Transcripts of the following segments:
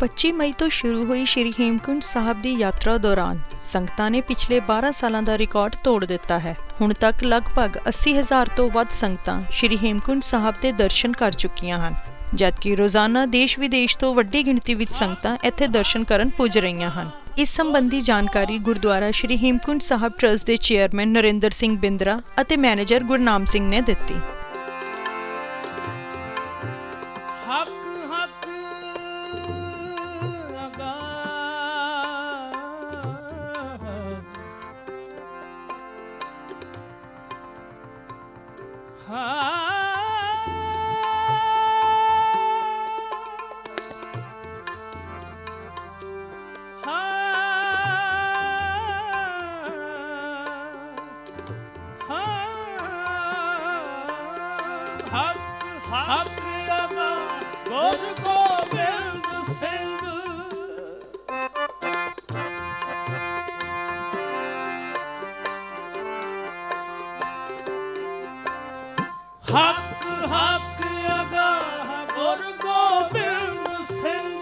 25 ਮਈ ਤੋਂ ਸ਼ੁਰੂ ਹੋਈ ਸ਼੍ਰੀ ਹੇਮਕੁੰਟ ਸਾਹਿਬ ਦੀ ਯਾਤਰਾ ਦੌਰਾਨ ਸੰਗਤਾਂ ਨੇ ਪਿਛਲੇ 12 ਸਾਲਾਂ ਦਾ ਰਿਕਾਰਡ ਤੋੜ ਦਿੱਤਾ ਹੈ। ਹੁਣ ਤੱਕ ਲਗਭਗ 80000 ਤੋਂ ਵੱਧ ਸੰਗਤਾਂ ਸ਼੍ਰੀ ਹੇਮਕੁੰਟ ਸਾਹਿਬ ਦੇ ਦਰਸ਼ਨ ਕਰ ਚੁੱਕੀਆਂ ਹਨ, ਜਦਕਿ ਰੋਜ਼ਾਨਾ ਦੇਸ਼ ਵਿਦੇਸ਼ ਤੋਂ ਵੱਡੀ ਗਿਣਤੀ ਵਿੱਚ ਸੰਗਤਾਂ ਇੱਥੇ ਦਰਸ਼ਨ ਕਰਨ ਪੁੱਜ ਰਹੀਆਂ ਹਨ। ਇਸ ਸੰਬੰਧੀ ਜਾਣਕਾਰੀ ਗੁਰਦੁਆਰਾ ਸ਼੍ਰੀ ਹੇਮਕੁੰਟ ਸਾਹਿਬ ਟਰਸਟ ਦੇ ਚੇਅਰਮੈਨ ਨਰਿੰਦਰ ਸਿੰਘ ਬਿੰਦਰਾ ਅਤੇ ਮੈਨੇਜਰ ਗੁਰਨਾਮ ਸਿੰਘ ਨੇ ਦਿੱਤੀ। ਹੱਕ ਹੱਕ ਅਗਾ ਗੁਰ ਗੋਬਿੰਦ ਸਿੰਘ ਹੱਕ ਹੱਕ ਅਗਾਹ ਗੁਰ ਗੋਬਿੰਦ ਸਿੰਘ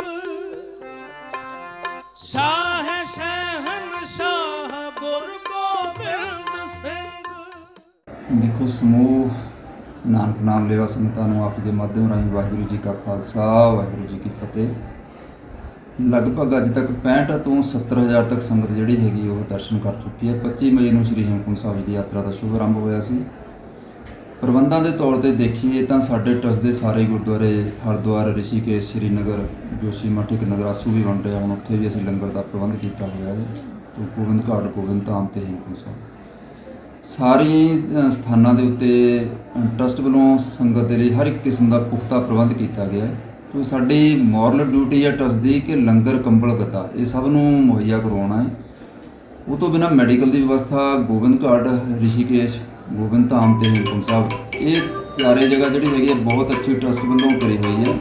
ਸ਼ਾਹ ਸ਼ਹਿਨ ਸ਼ਾਹ, ਗੁਰ ਗੋਬਿੰਦ ਸਿੰਘ ਦੇਖੋ ਸਮੂਹ ਨਾਨਕ ਨਾਮ ਲੈਵਾ ਸੰਗਤਾਂ ਨੂੰ ਆਪ ਜੀ ਦੇ ਮਾਧਿਅਮ ਰਾਹੀਂ ਵਾਹਿਗੁਰੂ ਜੀ ਕਾ ਖਾਲਸਾ, ਵਾਹਿਗੁਰੂ ਜੀ ਕੀ ਫਤਿਹ। ਲਗਭਗ ਅੱਜ ਤੱਕ 65 ਤੋਂ 70000 ਤੱਕ ਸੰਗਤ ਜਿਹੜੀ ਹੈਗੀ ਉਹ ਦਰਸ਼ਨ ਕਰ ਚੁੱਕੀ ਹੈ। 25 ਮਈ ਨੂੰ ਸ੍ਰੀ ਹੇਮਕੁੰਟ ਸਾਹਿਬ ਜੀ ਦੀ ਯਾਤਰਾ ਦਾ ਸ਼ੁਭ ਆਰੰਭ ਹੋਇਆ ਸੀ। ਪ੍ਰਬੰਧਾਂ ਦੇ ਤੌਰ ਤੇ ਦੇਖੀਏ ਤਾਂ ਸਾਡੇ ਟਰਸਟ ਦੇ ਸਾਰੇ ਗੁਰਦੁਆਰੇ ਹਰਿਦੁਆਰ, ਰਿਸ਼ੀਕੇਸ਼, ਸ੍ਰੀਨਗਰ ਜੋਸ਼ੀਮਠ ਇੱਕ ਨਗਰਾਸੂ ਵੀ ਬਣ ਰਿਹਾ। ਹੁਣ ਉੱਥੇ ਵੀ ਅਸੀਂ ਲੰਗਰ ਦਾ ਪ੍ਰਬੰਧ ਕੀਤਾ ਹੋਇਆ ਹੈ। ਤੋਂ ਗੋਬਿੰਦ ਘਾਟ, ਗੋਬਿੰਦ ਧਾਮ ਤੇ ਹੇਮਕੁੰਟ ਸਾਹਿਬ। ਸਾਰੇ ਸਥਾਨਾਂ ਦੇ ਉੱਤੇ ਅ, ਟਰਸਟ ਵੱਲੋਂ ਸੰਗਤ ਦੇ ਲਈ ਹਰ ਇੱਕ ਕਿਸਮ ਦਾ ਪੁਖਤਾ ਪ੍ਰਬੰਧ ਕੀਤਾ ਗਿਆ ਹੈ। ਤੋਂ ਸਾਡੀ ਮੋਰਲ ਡਿਊਟੀ ਹੈ ਟਰਸਟ ਦੀ ਕਿ ਲੰਗਰ ਕੰਬਲ ਗੱਤਾ ਇਹ ਸਭ ਨੂੰ ਮੁਹੱਈਆ ਕਰਵਾਉਣਾ ਹੈ। ਉਹ ਤੋਂ ਬਿਨਾ ਮੈਡੀਕਲ ਦੀ ਵਿਵਸਥਾ ਗੋਬਿੰਦ ਘਾਟ ਰਿਸ਼ੀਕੇਸ਼ ਗੋਬਿੰਦ ਧਾਮ ਤੇ ਹੇਮਕੁੰਟ ਸਾਹਿਬ ਇਹ ਸਾਰੇ ਜਗ੍ਹਾ ਜਿਹੜੀ ਹੈਗੀ ਹੈ ਬਹੁਤ ਅੱਛੀ ਟਰਸਟ ਵੱਲੋਂ ਕਰੀ ਹੋਈ ਹੈ।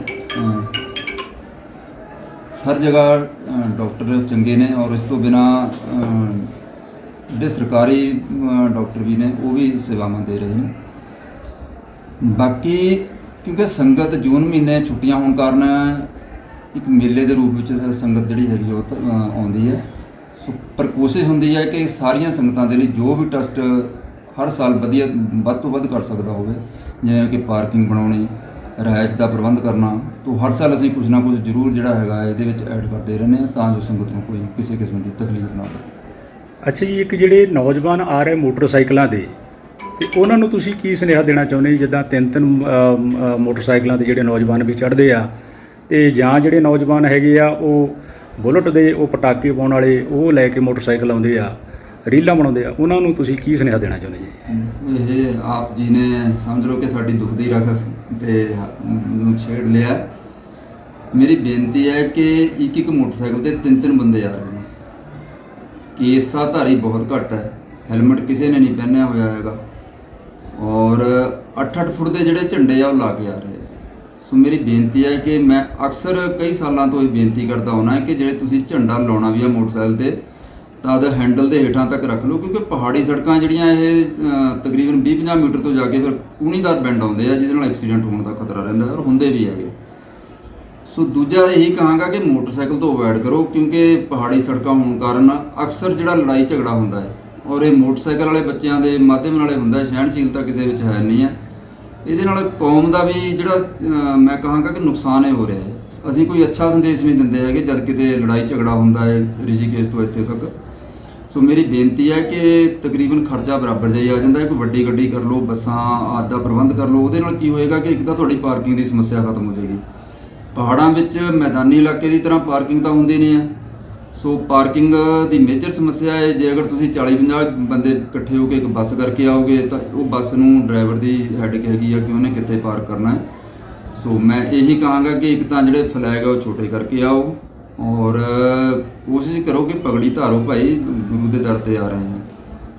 ਹਰ ਜਗ੍ਹਾ ਅ, ਡਾਕਟਰ ਚੰਗੇ ਨੇ ਔਰ ਇਸ ਤੋਂ ਬਿਨਾ ਜਿਹੜੇ ਸਰਕਾਰੀ ਡਾਕਟਰ ਵੀ ਨੇ, ਉਹ ਵੀ ਸੇਵਾਵਾਂ ਦੇ ਰਹੇ ਨੇ। ਬਾਕੀ ਕਿਉਂਕਿ ਸੰਗਤ ਜੂਨ ਮਹੀਨੇ ਛੁੱਟੀਆਂ ਹੋਣ ਕਾਰਨ ਇੱਕ ਮੇਲੇ ਦੇ ਰੂਪ ਵਿੱਚ ਸੰਗਤ ਜਿਹੜੀ ਹੈਗੀ ਉਹ ਆਉਂਦੀ ਹੈ। ਸੋ, ਪਰ ਕੋਸ਼ਿਸ਼ ਹੁੰਦੀ ਹੈ ਕਿ ਸਾਰੀਆਂ ਸੰਗਤਾਂ ਦੇ ਲਈ ਜੋ ਵੀ ਟਰਸਟ ਹਰ ਸਾਲ ਵਧੀਆ, ਵੱਧ ਤੋਂ ਵੱਧ ਕਰ ਸਕਦਾ ਹੋਵੇ, ਜਿਵੇਂ ਕਿ ਪਾਰਕਿੰਗ ਬਣਾਉਣੀ ਰਿਹਾਇਸ਼ ਦਾ ਪ੍ਰਬੰਧ ਕਰਨਾ, ਤੋਂ ਹਰ ਸਾਲ ਅਸੀਂ ਕੁਝ ਨਾ ਕੁਝ ਜ਼ਰੂਰ ਜਿਹੜਾ ਹੈਗਾ, ਇਹਦੇ ਵਿੱਚ ਐਡ ਕਰਦੇ ਰਹਿੰਦੇ ਹਾਂ ਤਾਂ ਜੋ ਸੰਗਤ ਨੂੰ ਕੋਈ ਕਿਸੇ ਕਿਸਮ ਦੀ ਤਕਲੀਫ ਨਾ ਹੋਵੇ। ਅੱਛਾ ਜੀ, ਇੱਕ ਜਿਹੜੇ ਨੌਜਵਾਨ ਆ ਰਹੇ ਮੋਟਰਸਾਈਕਲਾਂ ਦੇ, ਤੇ ਉਹਨਾਂ ਨੂੰ ਤੁਸੀਂ ਕੀ ਸੁਨੇਹਾ ਦੇਣਾ ਚਾਹੁੰਦੇ ਜੀ, ਜਿੱਦਾਂ ਤਿੰਨ ਤਿੰਨ ਮੋਟਰਸਾਈਕਲਾਂ ਦੇ ਜਿਹੜੇ ਨੌਜਵਾਨ ਵੀ ਚੜ੍ਹਦੇ ਆ, ਤੇ ਜਾਂ ਜਿਹੜੇ ਨੌਜਵਾਨ ਹੈਗੇ ਆ, ਉਹ ਬੁਲਟ ਦੇ, ਉਹ ਪਟਾਕੇ ਪਾਉਣ ਵਾਲੇ, ਉਹ ਲੈ ਕੇ ਮੋਟਰਸਾਈਕਲ ਆਉਂਦੇ ਆ, ਰੀਲਾਂ ਬਣਾਉਂਦੇ ਆ, ਉਹਨਾਂ ਨੂੰ ਤੁਸੀਂ ਕੀ ਸੁਨੇਹਾ ਦੇਣਾ ਚਾਹੁੰਦੇ ਜੀ? ਇਹ ਆਪ ਜੀ ਨੇ ਸਮਝ ਲਓ ਕਿ ਸਾਡੀ ਦੁੱਖ ਦੀ ਰੱਖ ਤੇ ਨੂੰ ਛੇੜ ਲਿਆ। ਮੇਰੀ ਬੇਨਤੀ ਹੈ ਕਿ ਇੱਕ ਇੱਕ ਮੋਟਰਸਾਈਕਲ ਤੇ ਤਿੰਨ ਤਿੰਨ ਬੰਦੇ ਆ ਰਹੇ ਨੇ ਕੇਸਾ ਬਹੁਤ ਘੱਟ ਹੈ। ਹੈਲਮਟ ਕਿਸੇ ਨੇ ਨਹੀਂ ਪਹਿਨਿਆ ਹੋਇਆ ਹੈਗਾ। ਔਰ 8-8 ਫੁੱਟ ਦੇ ਜਿਹੜੇ ਝੰਡੇ ਆ ਉਹ ਲਾ ਕੇ ਆ ਰਹੇ ਆ। ਸੋ ਮੇਰੀ ਬੇਨਤੀ ਹੈ ਕਿ ਮੈਂ ਅਕਸਰ ਕਈ ਸਾਲਾਂ ਤੋਂ ਇਹ ਬੇਨਤੀ ਕਰਦਾ ਹਾਂ ਕਿ ਜਿਹੜੇ ਤੁਸੀਂ ਝੰਡਾ ਲਾਉਣਾ ਵੀ ਆ ਮੋਟਰਸਾਈਕਲ ਤੇ, ਤਾਂ ਉਹਦਾ ਹੈਂਡਲ ਦੇ ਹੇਠਾਂ ਤੱਕ ਰੱਖ ਲਓ, ਕਿਉਂਕਿ ਪਹਾੜੀ ਸੜਕਾਂ ਜਿਹੜੀਆਂ ਇਹ ਤਕਰੀਬਨ 20-50 ਮੀਟਰ ਤੋਂ ਜਾ ਕੇ ਫਿਰ ਕੂਣੀਦਾਰ ਬੈਂਡ ਆਉਂਦੇ ਆ, ਜਿਹਦੇ ਨਾਲ ਐਕਸੀਡੈਂਟ ਹੋਣ ਦਾ ਖਤਰਾ ਰਹਿੰਦਾ ਔਰ ਹੁੰਦੇ ਵੀ ਹੈਗੇ। ਸੋ ਦੂਜਾ ਇਹੀ ਕਹਾਂਗਾ ਕਿ ਮੋਟਰਸਾਈਕਲ ਤੋਂ ਅਵੋਇਡ ਕਰੋ, ਕਿਉਂਕਿ ਪਹਾੜੀ ਸੜਕਾਂ ਹੋਣ ਕਾਰਨ ਅਕਸਰ ਜਿਹੜਾ ਲੜਾਈ ਝਗੜਾ ਹੁੰਦਾ ਹੈ, ਔਰ ਇਹ ਮੋਟਰਸਾਈਕਲ ਵਾਲੇ ਬੱਚਿਆਂ ਦੇ ਮਾਧਿਅਮ ਨਾਲੇ ਹੁੰਦਾ ਸਹਿਣਸ਼ੀਲਤਾ ਕਿਸੇ ਵਿੱਚ ਹੈ ਨਹੀਂ ਹੈ। ਇਹਦੇ ਨਾਲ ਕੌਮ ਦਾ ਵੀ ਜਿਹੜਾ ਮੈਂ ਕਹਾਂਗਾ ਕਿ ਨੁਕਸਾਨ ਹੀ ਹੋ ਰਿਹਾ ਹੈ। ਅਸੀਂ ਕੋਈ ਅੱਛਾ ਸੰਦੇਸ਼ ਨਹੀਂ ਦਿੰਦੇ ਹੈਗੇ, ਜਦ ਕਿਤੇ ਲੜਾਈ ਝਗੜਾ ਹੁੰਦਾ ਹੈ ਰਿਸ਼ੀਕੇਸ਼ ਤੋਂ ਇੱਥੇ ਤੱਕ। ਸੋ ਮੇਰੀ ਬੇਨਤੀ ਹੈ ਕਿ ਤਕਰੀਬਨ ਖਰਚਾ ਬਰਾਬਰ ਜਿਹਾ ਆ ਜਾਂਦਾ ਹੈ, ਕੋਈ ਵੱਡੀ ਗੱਡੀ ਕਰ ਲਓ, ਬੱਸਾਂ, ਆਦਿ ਦਾ ਪ੍ਰਬੰਧ ਕਰ ਲਓ, ਉਹਦੇ ਨਾਲ ਕੀ ਹੋਏਗਾ ਕਿ ਇੱਕ ਤਾਂ ਤੁਹਾਡੀ ਪਾਰਕਿੰਗ ਦੀ ਸਮੱਸਿਆ ਖਤਮ ਹੋ ਜਾਏਗੀ। ਪਹਾੜਾਂ ਵਿੱਚ ਮੈਦਾਨੀ ਇਲਾਕੇ ਦੀ ਤਰ੍ਹਾਂ ਪਾਰਕਿੰਗ ਤਾਂ ਹੁੰਦੀ ਨਹੀਂ ਹੈ। ਸੋ ਪਾਰਕਿੰਗ ਦੀ ਮੇਜਰ ਸਮੱਸਿਆ ਹੈ, ਜੇ ਅਗਰ ਤੁਸੀਂ 40 50 ਬੰਦੇ ਇਕੱਠੇ ਹੋ ਕੇ ਇੱਕ ਬੱਸ ਕਰਕੇ ਆਓਗੇ, ਤਾਂ ਉਹ ਬੱਸ ਨੂੰ ਡਰਾਈਵਰ ਦੀ ਹੈਡਕ ਹੈਗੀ ਆ ਕਿ ਉਹਨੇ ਕਿੱਥੇ ਪਾਰਕ ਕਰਨਾ ਹੈ। ਸੋ ਮੈਂ ਇਹੀ ਕਹਾਂਗਾ ਕਿ ਇੱਕ ਤਾਂ ਜਿਹੜੇ ਫਲੈਗ ਆ ਉਹ ਛੋਟੇ ਕਰਕੇ ਆਓ ਔਰ ਕੋਸ਼ਿਸ਼ ਕਰੋ ਕਿ ਪਗੜੀ ਧਾਰੋ ਭਾਈ, ਗੁਰੂ ਦੇ ਦਰ ਤੇ ਆ ਰਹੇ ਹਾਂ।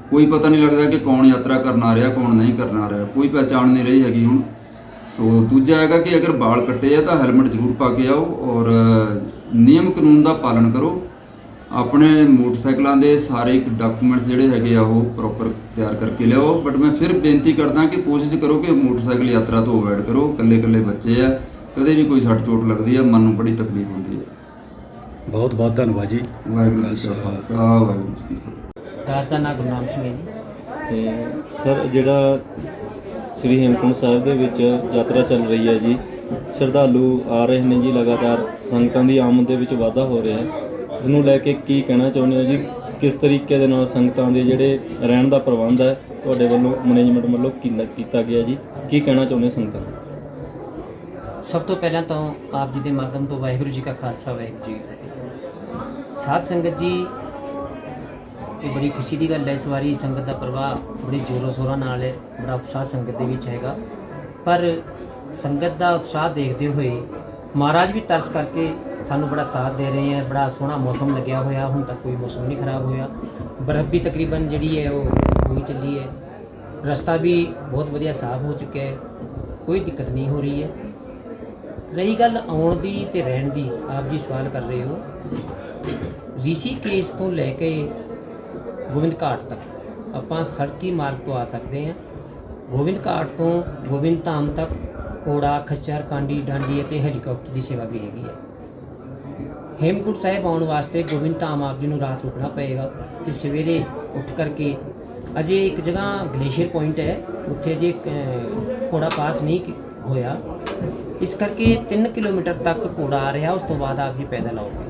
ਕੋਈ ਪਤਾ ਨਹੀਂ ਲੱਗਦਾ ਕਿ ਕੌਣ ਯਾਤਰਾ ਕਰਨ ਆ ਰਿਹਾ, ਕੌਣ ਨਹੀਂ ਕਰਨ ਆ ਰਿਹਾ। ਕੋਈ ਪਹਿਚਾਣ ਨਹੀਂ ਰਹੀ ਹੈਗੀ ਹੁਣ। ਸੋ ਦੂਜਾ ਹੈਗਾ ਕਿ ਅਗਰ ਵਾਲ ਕੱਟੇ ਆ ਤਾਂ ਹੈਲਮਟ ਜ਼ਰੂਰ ਪਾ ਕੇ ਆਓ ਔਰ ਨਿਯਮ ਕਾਨੂੰਨ ਦਾ ਪਾਲਣ ਕਰੋ। ਆਪਣੇ ਮੋਟਰਸਾਈਕਲਾਂ ਦੇ ਸਾਰੇ ਡਾਕੂਮੈਂਟਸ ਜਿਹੜੇ ਹੈਗੇ ਆ ਉਹ ਪ੍ਰੋਪਰ ਤਿਆਰ ਕਰਕੇ ਲਿਆਓ। ਬਟ ਮੈਂ ਫਿਰ ਬੇਨਤੀ ਕਰਦਾ ਕਿ ਕੋਸ਼ਿਸ਼ ਕਰੋ ਕਿ ਮੋਟਰਸਾਈਕਲ ਯਾਤਰਾ ਤੋਂ ਅਵੋਇਡ ਕਰੋ। ਇਕੱਲੇ ਇਕੱਲੇ ਬੱਚੇ ਆ ਕਦੇ ਵੀ ਕੋਈ ਸੱਟ ਚੋਟ ਲੱਗਦੀ ਆ ਮਨ ਨੂੰ ਬੜੀ ਤਕਲੀਫ ਹੁੰਦੀ ਹੈ ਬਹੁਤ ਬਹੁਤ ਧੰਨਵਾਦ ਜੀ। ਵਾਹਿਗੁਰੂ ਜੀ ਕਾ ਖਾਲਸਾ ਵਾਹਿਗੁਰੂ ਜੀ ਕੀ ਫਤਿਹ। ਦਾਸ ਦਾ ਨਾਂ ਗੁਰਨਾਮ ਸਿੰਘ ਹੈ ਜੀ। ਤੇ ਸਰ ਜਿਹੜਾ ਸ੍ਰੀ ਹੇਮਕੁੰਟ ਸਾਹਿਬ ਦੇ ਵਿੱਚ ਯਾਤਰਾ ਚੱਲ ਰਹੀ ਹੈ ਜੀ। ਸ਼ਰਧਾਲੂ ਆ ਰਹੇ ਨੇ ਜੀ ਲਗਾਤਾਰ। ਸੰਗਤਾਂ ਦੀ ਆਮਦ ਦੇ ਵਿੱਚ ਵਾਧਾ ਹੋ ਰਿਹਾ ਹੈ। ਇਸ ਨੂੰ ਲੈ ਕੇ ਕੀ ਕਹਿਣਾ ਚਾਹੁੰਦੇ ਹੋ ਜੀ? ਕਿਸ ਤਰੀਕੇ ਦੇ ਨਾਲ ਸੰਗਤਾਂ ਦੇ ਜਿਹੜੇ ਰਹਿਣ ਦਾ ਪ੍ਰਬੰਧ ਹੈ, ਤੁਹਾਡੇ ਵੱਲੋਂ ਮੈਨੇਜਮੈਂਟ ਵੱਲੋਂ ਕੀਤਾ ਗਿਆ ਜੀ? ਕੀ ਕਹਿਣਾ ਚਾਹੁੰਦੇ ਸੰਗਤਾਂ? ਨੂੰ ਸਭ ਤੋਂ ਪਹਿਲਾਂ ਤਾਂ ਆਪ ਜੀ ਦੇ ਮਾਧਿਅਮ ਤੋਂ ਵਾਹਿਗੁਰੂ ਜੀ ਕਾ ਖਾਲਸਾ, ਵਾਹਿਗੁਰੂ ਜੀ ਕੀ ਫਤਿਹ। ਸਾਧ ਸੰਗਤ ਜੀ ਇਹ ਬੜੀ ਖੁਸ਼ੀ ਦੀ ਗੱਲ ਹੈ। ਇਸ ਵਾਰੀ ਸੰਗਤ ਦਾ ਪ੍ਰਵਾਹ ਬੜੀ ਜ਼ੋਰੋ ਸ਼ੋਰਾਂ ਨਾਲ ਹੈ। ਬੜਾ ਉਤਸ਼ਾਹ ਸੰਗਤ ਦੇ ਵਿੱਚ ਹੈਗਾ। ਪਰ ਸੰਗਤ ਦਾ ਉਤਸ਼ਾਹ ਦੇਖਦੇ ਹੋਏ ਮਹਾਰਾਜ ਵੀ ਤਰਸ ਕਰਕੇ ਸਾਨੂੰ ਬੜਾ ਸਾਥ ਦੇ ਰਹੇ ਹੈ। ਬੜਾ ਸੋਹਣਾ ਮੌਸਮ ਲੱਗਿਆ ਹੋਇਆ। ਹੁਣ ਤੱਕ ਕੋਈ ਮੌਸਮ ਨਹੀਂ ਖਰਾਬ ਹੋਇਆ। ਬਰਫ਼ ਵੀ ਤਕਰੀਬਨ ਜਿਹੜੀ ਹੈ ਉਹ ਹੋਈ ਚੱਲੀ ਹੈ। ਰਸਤਾ ਵੀ ਬਹੁਤ ਵਧੀਆ ਸਾਫ਼ ਹੋ ਚੁੱਕਿਆ ਹੈ। ਕੋਈ ਦਿੱਕਤ ਨਹੀਂ ਹੋ ਰਹੀ ਹੈ। ਰਹੀ ਗੱਲ ਆਉਣ ਦੀ ਤੇ ਰਹਿਣ ਦੀ, ਆਪ ਜੀ ਸਵਾਲ ਕਰ ਰਹੇ ਹੋ। ਰਿਸ਼ੀਕੇਸ਼ ਤੋਂ ਲੈ ਕੇ ਗੋਬਿੰਦ ਘਾਟ ਤੱਕ। ਆਪਾਂ ਸੜਕੀ ਮਾਰਗ ਤੋਂ ਆ ਸਕਦੇ ਹਾਂ। ਗੋਬਿੰਦ ਘਾਟ ਤੋਂ ਗੋਬਿੰਦ ਧਾਮ ਤੱਕ ਘੋੜਾ ਖੱਚਰ ਕਾਂਡੀ ਡਾਂਡੀ ਅਤੇ ਹੈਲੀਕਾਪਟਰ ਦੀ ਸੇਵਾ ਵੀ ਹੈਗੀ ਹੈ। ਹੇਮਕੁੰਟ ਸਾਹਿਬ ਆਉਣ ਵਾਸਤੇ ਗੋਬਿੰਦ ਧਾਮ ਆਪ ਜੀ ਨੂੰ ਰਾਤ ਰੁਕਣਾ ਪਏਗਾ ਤੇ ਸਵੇਰੇ ਉੱਠ ਕਰਕੇ ਅਜੇ ਇੱਕ ਜਗ੍ਹਾ ਗਲੇਸ਼ੀਅਰ ਪੁਆਇੰਟ ਹੈ। ਉੱਥੇ ਅਜੇ ਅਹ, ਘੋੜਾ ਪਾਸ ਨਹੀਂ ਹੋਇਆ। ਇਸ ਕਰਕੇ 3 ਕਿਲੋਮੀਟਰ ਤੱਕ ਘੋੜਾ ਆ ਰਿਹਾ। ਉਸ ਤੋਂ ਬਾਅਦ ਆਪ ਜੀ ਪੈਦਲ ਆਓਗੇ।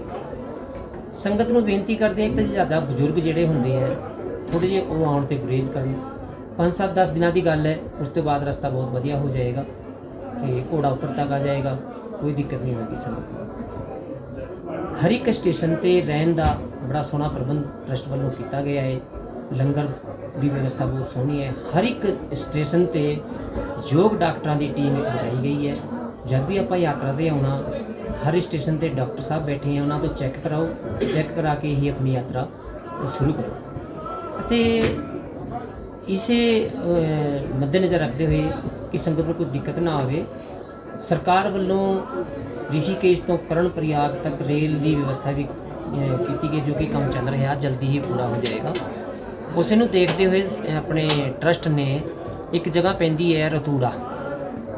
ਸੰਗਤ ਨੂੰ ਬੇਨਤੀ ਕਰਦੇ ਹਾਂ ਕਿ ਜ਼ਿਆਦਾ ਬਜ਼ੁਰਗ ਜਿਹੜੇ ਹੁੰਦੇ ਆ ਥੋੜੇ ਜਿਹੇ ਉਹ ਆਉਣ ਤੇ ਗੁਰੇਜ਼ ਕਰਨ। 5-7 10 ਦਿਨਾਂ ਦੀ ਗੱਲ ਹੈ, ਉਸ ਤੋਂ ਬਾਅਦ ਰਸਤਾ ਬਹੁਤ ਵਧੀਆ ਹੋ ਜਾਏਗਾ ਤੇ ਘੋੜਾ ਉੱਪਰ ਤੱਕ ਆ ਜਾਏਗਾ, ਕੋਈ ਦਿੱਕਤ ਨਹੀਂ ਹੋਏਗੀ ਸੰਗਤ ਨੂੰ। ਹਰ ਇੱਕ ਸਟੇਸ਼ਨ ਤੇ ਰਹਿਣ ਦਾ ਬੜਾ ਸੋਹਣਾ ਪ੍ਰਬੰਧ ਟਰਸਟ ਵੱਲੋਂ ਕੀਤਾ ਗਿਆ ਹੈ। ਲੰਗਰ ਦੀ ਵਿਵਸਥਾ ਬਹੁਤ ਸੋਹਣੀ ਹੈ। ਹਰ ਇੱਕ ਸਟੇਸ਼ਨ ਤੇ ਯੋਗ ਡਾਕਟਰਾਂ ਦੀ ਟੀਮ ਇੱਕ ਬਿਠਾਈ ਗਈ ਹੈ। ਜਦ ਵੀ ਆਪਾਂ ਯਾਤਰਾ ਤੇ ਆਉਣਾ ਹਰ ਸਟੇਸ਼ਨ ਤੇ ਡਾਕਟਰ ਸਾਹਿਬ ਬੈਠੇ ਆ, ਉਹਨਾਂ ਤੋਂ ਚੈੱਕ ਕਰਾਓ, ਚੈੱਕ ਕਰਾ ਕੇ ਹੀ ਆਪਣੀ ਯਾਤਰਾ ਸ਼ੁਰੂ ਕਰੋ। ਅਤੇ ਇਸੇ ਮੱਦੇਨਜ਼ਰ ਰੱਖਦੇ ਹੋਏ ਕਿ ਸੰਗਤ ਨੂੰ ਕੋਈ ਦਿੱਕਤ ਨਾ ਆਵੇ, ਸਰਕਾਰ ਵੱਲੋਂ ਰਿਸ਼ੀਕੇਸ਼ ਤੋਂ ਕਰਨ ਪ੍ਰਯਾਗ ਤੱਕ ਰੇਲ ਦੀ ਵਿਵਸਥਾ ਵੀ ਕੀਤੀ ਗਈ, ਜੋ ਕਿ ਕੰਮ ਚੱਲ ਰਿਹਾ, ਜਲਦੀ ਹੀ ਪੂਰਾ ਹੋ ਜਾਏਗਾ। ਉਸੇ ਨੂੰ ਦੇਖਦੇ ਹੋਏ ਆਪਣੇ ਟਰਸਟ ਨੇ ਇੱਕ ਜਗ੍ਹਾ ਪੈਂਦੀ ਹੈ ਰਤੂੜਾ,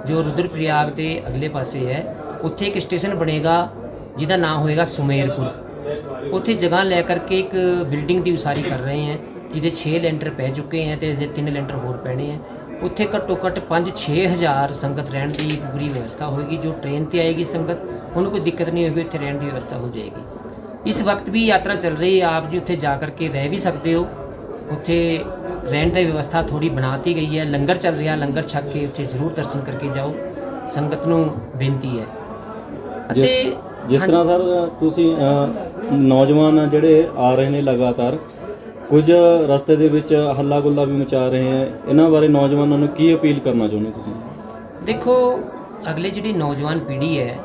ਜੋ ਰੁਦਰਪ੍ਰਯਾਗ ਦੇ ਅਗਲੇ ਪਾਸੇ ਹੈ। ਉੱਥੇ ਇੱਕ ਸਟੇਸ਼ਨ ਬਣੇਗਾ, ਜਿਹਦਾ ਨਾਮ ਹੋਏਗਾ ਸੁਮੇਰਪੁਰ। ਉੱਥੇ ਜਗ੍ਹਾ ਲੈ ਕਰਕੇ ਇੱਕ ਬਿਲਡਿੰਗ ਦੀ ਉਸਾਰੀ ਕਰ ਰਹੇ ਹੈ, ਜਿਹਦੇ 6 ਲੈਂਟਰ ਪੈ ਚੁੱਕੇ ਹੈ ਤੇ ਅਜੇ 3 ਲੈਂਟਰ ਹੋਰ ਪੈਣੇ ਹੈ। ਉੱਥੇ ਘੱਟੋ ਘੱਟ 5-6 ਹਜ਼ਾਰ ਸੰਗਤ ਰਹਿਣ ਦੀ ਪੂਰੀ ਵਿਵਸਥਾ ਹੋਏਗੀ, ਜੋ ਟ੍ਰੇਨ ਤੇ ਆਏਗੀ ਸੰਗਤ, ਉਹਨੂੰ ਕੋਈ ਦਿੱਕਤ ਨਹੀਂ ਹੋਏਗੀ, ਉੱਥੇ ਰਹਿਣ ਦੀ ਵਿਵਸਥਾ ਹੋ ਜਾਏਗੀ। ਇਸ ਵਕਤ ਵੀ ਯਾਤਰਾ ਚੱਲ ਰਹੀ ਹੈ, ਆਪ ਜੀ ਉੱਥੇ ਜਾ ਕਰਕੇ ਰਹਿ ਵੀ ਸਕਦੇ ਹੋ। ਉੱਥੇ ਰਹਿਣ ਦੀ ਵਿਵਸਥਾ ਥੋੜੀ ਬਣਾਤੀ ਗਈ ਹੈ, ਲੰਗਰ ਚੱਲ ਰਿਹਾ, ਲੰਗਰ ਛੱਕ ਕੇ ਉੱਥੇ ਜ਼ਰੂਰ ਦਰਸ਼ਨ ਕਰਕੇ ਜਾਓ। ਸੰਗਤ ਨੂੰ ਬੇਨਤੀ ਹੈ। ਅਤੇ ਜਿਸ ਤਰ੍ਹਾਂ ਸਰ ਤੁਸੀਂ ਨੌਜਵਾਨ ਜਿਹੜੇ ਆ ਰਹੇ ਨੇ ਲਗਾਤਾਰ ਕੁਝ ਰਸਤੇ ਦੇ ਵਿੱਚ ਹੱਲਾ ਗੁੱਲਾ ਵੀ ਮਚਾ ਰਹੇ ਹੈ ਇਹਨਾਂ ਬਾਰੇ ਨੌਜਵਾਨਾਂ ਨੂੰ ਕੀ ਅਪੀਲ ਕਰਨਾ ਚਾਹੁੰਦੇ ਤੁਸੀਂ? ਦੇਖੋ ਅਗਲੇ ਜਿਹੜੀ ਨੌਜਵਾਨ ਪੀੜ੍ਹੀ ਹੈ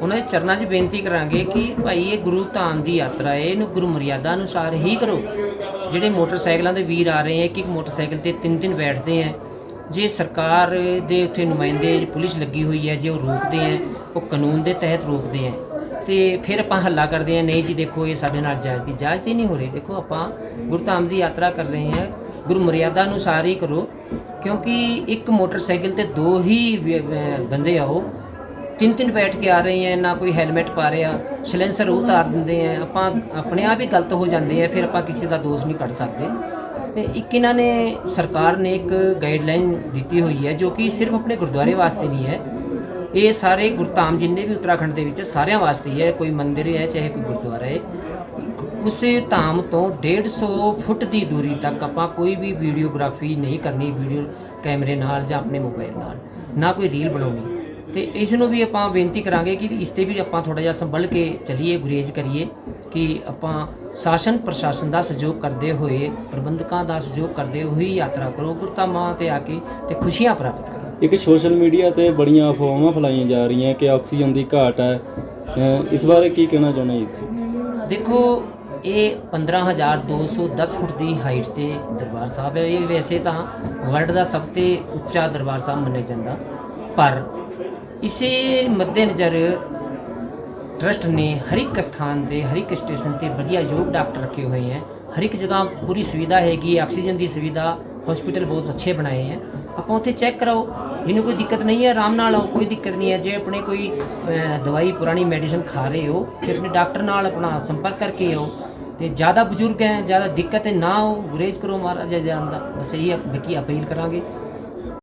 ਉਹਨਾਂ ਦੇ ਚਰਨਾਂ 'ਚ ਬੇਨਤੀ ਕਰਾਂਗੇ ਕਿ ਭਾਈ ਇਹ ਗੁਰੂ ਧਾਮ ਦੀ ਯਾਤਰਾ ਹੈ ਇਹਨੂੰ ਗੁਰੂ ਮਰਿਆਦਾ ਅਨੁਸਾਰ ਹੀ ਕਰੋ। ਜਿਹੜੇ ਮੋਟਰਸਾਈਕਲਾਂ ਦੇ ਵੀਰ ਆ ਰਹੇ ਹੈ ਕਿ ਇੱਕ ਮੋਟਰਸਾਈਕਲ ਤੇ ਤਿੰਨ ਤਿੰਨ ਬੈਠਦੇ ਹੈ ਜੇ ਸਰਕਾਰ ਦੇ ਉੱਥੇ ਨੁਮਾਇੰਦੇ ਪੁਲਿਸ ਲੱਗੀ ਹੋਈ ਹੈ ਜੇ ਉਹ ਰੋਕਦੇ ਹੈ ਉਹ ਕਾਨੂੰਨ ਦੇ ਤਹਿਤ ਰੋਕਦੇ ਹੈ ਤੇ ਫਿਰ ਆਪਾਂ ਹੱਲਾ ਕਰਦੇ ਹਾਂ ਨਹੀਂ ਜੀ ਦੇਖੋ ਇਹ ਸਾਡੇ ਨਾਲ ਜਾਇਜ਼ ਦੀ ਜਾਇਜ਼ ਤੇ ਨਹੀਂ ਹੋ ਰਹੀ। ਦੇਖੋ ਆਪਾਂ ਗੁਰੂ ਧਾਮ ਦੀ ਯਾਤਰਾ ਕਰ ਰਹੇ ਹਾਂ ਗੁਰੂ ਮਰਿਆਦਾ ਅਨੁਸਾਰ ਹੀ ਕਰੋ, ਕਿਉਂਕਿ ਇੱਕ ਮੋਟਰਸਾਈਕਲ ਤੇ ਦੋ ਹੀ ਬੰਦੇ ਆਓ ਤਿੰਨ ਤਿੰਨ ਬੈਠ ਕੇ ਆ ਰਹੇ ਹੈ ਨਾ ਕੋਈ ਹੈਲਮਟ ਪਾ ਰਿਹਾ। ਸਲੈਂਸਰ ਉਹ ਉਤਾਰ ਦਿੰਦੇ ਆ। ਆਪਾਂ ਆਪਣੇ ਆਪ ਹੀ ਗਲਤ ਹੋ ਜਾਂਦੇ ਆ, ਫਿਰ ਆਪਾਂ ਕਿਸੇ ਦਾ ਦੋਸ਼ ਨਹੀਂ ਕੱਢ ਸਕਦੇ। ਤੇ ਇੱਕ ਇਹਨਾਂ ਨੇ ਸਰਕਾਰ ਨੇ ਇੱਕ ਗਾਈਡਲਾਈਨ ਦਿੱਤੀ ਹੋਈ ਹੈ, ਜੋ ਕਿ ਸਿਰਫ ਆਪਣੇ ਗੁਰਦੁਆਰੇ ਵਾਸਤੇ ਨਹੀਂ ਹੈ। ਇਹ ਸਾਰੇ ਗੁਰਧਾਮ ਜਿੰਨੇ ਵੀ ਉੱਤਰਾਖੰਡ ਦੇ ਵਿੱਚ ਸਾਰਿਆਂ ਵਾਸਤੇ ਹੀ ਹੈ, ਕੋਈ ਮੰਦਿਰ ਹੈ, ਚਾਹੇ ਕੋਈ ਗੁਰਦੁਆਰਾ ਹੈ ਉਸੇ ਧਾਮ ਤੋਂ 150 ਫੁੱਟ ਦੀ ਦੂਰੀ ਤੱਕ ਆਪਾਂ ਕੋਈ ਵੀ ਵੀਡੀਓਗ੍ਰਾਫੀ ਨਹੀਂ ਕਰਨੀ, ਵੀਡੀਓ ਕੈਮਰੇ ਨਾਲ ਜਾਂ ਆਪਣੇ ਮੋਬਾਈਲ ਨਾਲ, ਨਾ ਕੋਈ ਰੀਲ ਬਣਾਉਣੀ। ਤੇ ਇਸ ਨੂੰ ਵੀ ਆਪਾਂ ਬੇਨਤੀ ਕਰਾਂਗੇ ਕਿ ਇਸ ਤੇ ਵੀ ਆਪਾਂ ਥੋੜਾ ਜਿਹਾ ਸੰਭਲ ਕੇ ਚੱਲੀਏ, ਗੁਰੇਜ਼ ਕਰੀਏ ਕਿ ਆਪਾਂ ਸ਼ਾਸਨ ਪ੍ਰਸ਼ਾਸਨ ਦਾ ਸਹਿਯੋਗ ਕਰਦੇ ਹੋਏ, ਪ੍ਰਬੰਧਕਾਂ ਦਾ ਸਹਿਯੋਗ ਕਰਦੇ ਹੋਏ ਯਾਤਰਾ ਕਰੋ, ਗੁਰਧਾਮਾਂ ਤੇ ਆ ਕੇ ਤੇ ਖੁਸ਼ੀਆਂ ਪ੍ਰਾਪਤ ਕਰੋ। ਇੱਕ ਸੋਸ਼ਲ ਮੀਡੀਆ ਤੇ ਬੜੀਆਂ ਅਫਵਾਹਾਂ ਫੈਲਾਈਆਂ ਜਾ ਰਹੀਆਂ ਕਿ ਆਕਸੀਜਨ ਦੀ ਘਾਟ ਹੈ। ਅ, ਇਸ ਬਾਰੇ ਕੀ ਕਹਿਣਾ ਚਾਹੁੰਦੇ ਜੀ ਤੁਸੀਂ? ਦੇਖੋ ਇਹ 15210 ਫੁੱਟ ਦੀ ਹਾਈਟ ਤੇ ਦਰਬਾਰ ਸਾਹਿਬ ਹੈ। ਇਹ ਵੈਸੇ ਤਾਂ ਵਰਲਡ ਦਾ ਸਭ ਤੋਂ ਉੱਚਾ ਦਰਬਾਰ ਸਾਹਿਬ ਮੰਨਿਆ ਜਾਂਦਾ। ਪਰ ਇਸੇ ਮੱਦੇਨਜ਼ਰ ਟਰਸਟ ਨੇ ਹਰ ਇੱਕ ਸਥਾਨ ਤੇ ਹਰ ਇੱਕ ਸਟੇਸ਼ਨ ਤੇ ਵਧੀਆ ਯੋਗ ਡਾਕਟਰ ਰੱਖੇ ਹੋਏ ਹੈ। ਹਰ ਇੱਕ ਜਗ੍ਹਾ ਪੂਰੀ ਸੁਵਿਧਾ ਹੈਗੀ ਹੈ। ਆਕਸੀਜਨ ਦੀ ਸੁਵਿਧਾ ਹਸਪੀਟਲ ਬਹੁਤ ਅੱਛੇ ਬਣਾਏ ਹੈ। ਆਪਾਂ ਉੱਥੇ ਚੈੱਕ ਕਰਾਓ ਜਿਹਨੂੰ ਕੋਈ ਦਿੱਕਤ ਨਹੀਂ ਹੈ, ਆਰਾਮ ਨਾਲ ਆਓ, ਕੋਈ ਦਿੱਕਤ ਨਹੀਂ ਹੈ। ਜੇ ਆਪਣੇ ਕੋਈ ਦਵਾਈ ਪੁਰਾਣੀ ਮੈਡੀਸਨ ਖਾ ਰਹੇ ਹੋ, ਫਿਰ ਆਪਣੇ ਡਾਕਟਰ ਨਾਲ ਆਪਣਾ ਸੰਪਰਕ ਕਰਕੇ ਆਓ। ਤੇ ਜ਼ਿਆਦਾ ਬਜ਼ੁਰਗ ਹੈ, ਜ਼ਿਆਦਾ ਦਿੱਕਤ ਨਾ ਹੋ ਗੁਰੇਜ਼ ਕਰੋ ਮਹਾਰਾਜਾ ਜਾਨ ਦਾ। ਬਸ ਇਹੀ ਬਕੀ ਅਪੀਲ ਕਰਾਂਗੇ।